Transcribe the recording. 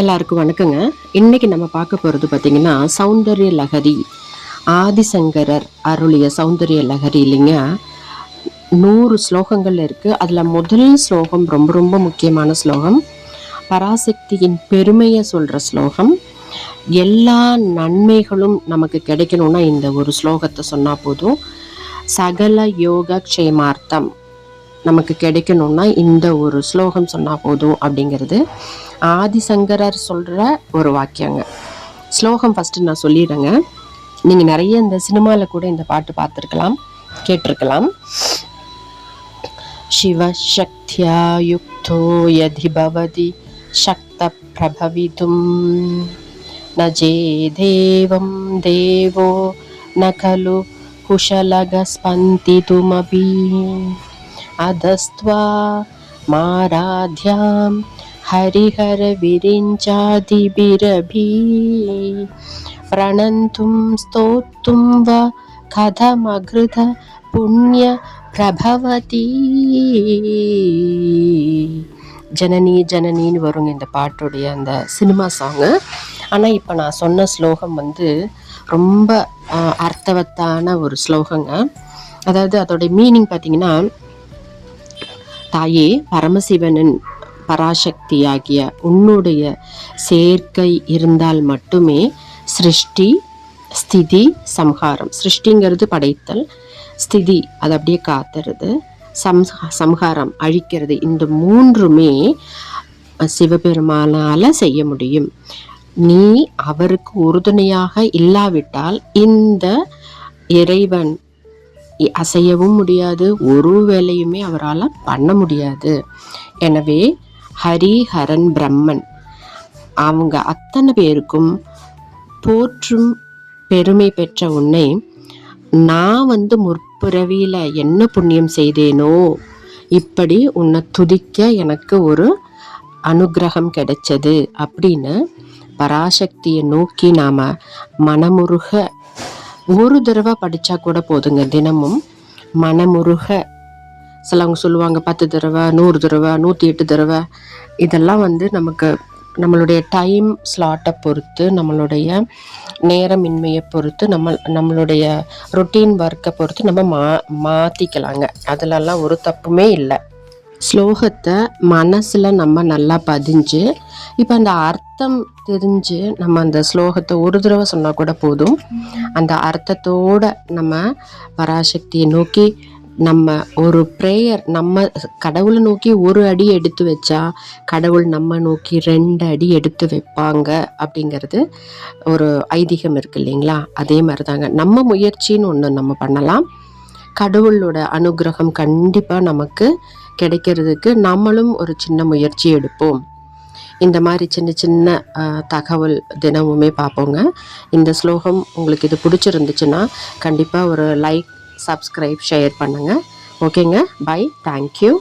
எல்லாருக்கும் வணக்கங்க. இன்னைக்கு நம்ம பார்க்க போகிறது பார்த்தீங்கன்னா சௌந்தர்ய லகரி ஆதிசங்கரர் அருளிய சௌந்தரிய லகரி இல்லைங்க. நூறு ஸ்லோகங்கள் இருக்குது அதில் முதல் ஸ்லோகம் ரொம்ப ரொம்ப முக்கியமான ஸ்லோகம். பராசக்தியின் பெருமையை சொல்கிற ஸ்லோகம். எல்லா நன்மைகளும் நமக்கு கிடைக்கணும்னா இந்த ஒரு ஸ்லோகத்தை சொன்னால் போதும். சகல யோக க்ஷேமார்த்தம் நமக்கு கிடைக்கணும்னா இந்த ஒரு ஸ்லோகம் சொன்னால் போதும் அப்படிங்கிறது ஆதிசங்கரர் சொல்கிற ஒரு வாக்கியங்க. ஸ்லோகம் ஃபஸ்ட்டு நான் சொல்லிடுறேங்க. நீங்கள் நிறைய இந்த சினிமாவில் கூட இந்த பாட்டு பார்த்துருக்கலாம் கேட்டிருக்கலாம். சிவசக்தியா யுக்தோ யதி பவதி சக்த பிரபவிதும் நஜே தேவம் தேவோ நகலு குஷலக ஸ்பந்தி குஷலகஸ்பந்திதுமபி. अधस्त्वा माराध्यां हरिहरविरिञ्चादिभिरभि प्रणन्तुं स्तोतुं वा कथमघृत पुण्यप्रभवति ஜனனி ஜனனின்னு வருங்க இந்த பாட்டுடைய அந்த சினிமா சாங்கு ஆனால் இப்போ நான் சொன்ன ஸ்லோகம் வந்து ரொம்ப ஆஹ், அர்த்தவத்தான ஒரு ஸ்லோகங்க அதாவது அதோடைய மீனிங் பார்த்தீங்கன்னா தாயே பரமசிவனின் பராசக்தியாகிய உன்னுடைய சேர்க்கை இருந்தால் மட்டுமே சிருஷ்டி ஸ்திதி சம்ஹாரம். சிருஷ்டிங்கிறது படைத்தல் ஸ்திதி அது அப்படியே காத்துறது சம் சம்ஹாரம் அழிக்கிறது. இந்த மூன்றுமே சிவபெருமானால் செய்ய முடியும். நீ அவருக்கு உறுதுணையாக இல்லாவிட்டால் இந்த இறைவன் அசையவும் முடியாது ஒரு வேலையுமே அவரால் பண்ண முடியாது. எனவே ஹரி ஹரன் பிரம்மன் அவங்க அத்தனை பேருக்கும் போற்றும் பெருமை பெற்ற உன்னை நான் வந்து முற்பிறவியில் என்ன புண்ணியம் செய்தேனோ இப்படி உன்னை துதிக்க எனக்கு ஒரு அனுக்கிரகம் கிடைச்சது அப்படின்னு பராசக்தியை நோக்கி நாம் மனமுருக ஒரு தடவை படித்தா கூட போதுங்க. தினமும் மனமுருக. சிலவங்க சொல்லுவாங்க பத்து தடவை நூறு தடவை நூற்றி எட்டு தடவை. இதெல்லாம் வந்து நமக்கு நம்மளுடைய டைம் ஸ்லாட்டை பொறுத்து நம்மளுடைய நேரமின்மையை பொறுத்து நம்ம நம்மளுடைய ரொட்டீன் ஒர்க்கை பொறுத்து நம்ம மா மாற்றிக்கலாங்க அதிலெல்லாம் ஒரு தப்புமே இல்லை. ஸ்லோகத்தை மனசில் நம்ம நல்லா பதிஞ்சு இப்போ அந்த அர்த்தம் தெரிஞ்சு நம்ம அந்த ஸ்லோகத்தை ஒரு தடவை சொன்னால் கூட போதும். அந்த அர்த்தத்தோட நம்ம பராசக்தியை நோக்கி நம்ம ஒரு ப்ரேயர் நம்ம கடவுளை நோக்கி ஒரு அடி எடுத்து வச்சா கடவுள் நம்ம நோக்கி ரெண்டு அடி எடுத்து வைப்பாங்க அப்படிங்கிறது ஒரு ஐதீகம் இருக்கு இல்லைங்களா? அதே மாதிரி தாங்க நம்ம முயற்சின்னு ஒன்று நம்ம பண்ணலாம். கடவுளோட அனுகிரகம் கண்டிப்பாக நமக்கு கிடைக்கிறதுக்கு நம்மளும் ஒரு சின்ன முயற்சி எடுப்போம். இந்த மாதிரி சின்ன சின்ன தகவல் தினமுமே பார்ப்போங்க. இந்த ஸ்லோகம் உங்களுக்கு இது பிடிச்சிருந்துச்சுன்னா கண்டிப்பாக ஒரு லைக் சப்ஸ்கிரைப் ஷேர் பண்ணுங்கள் ஓகேங்க? By thank you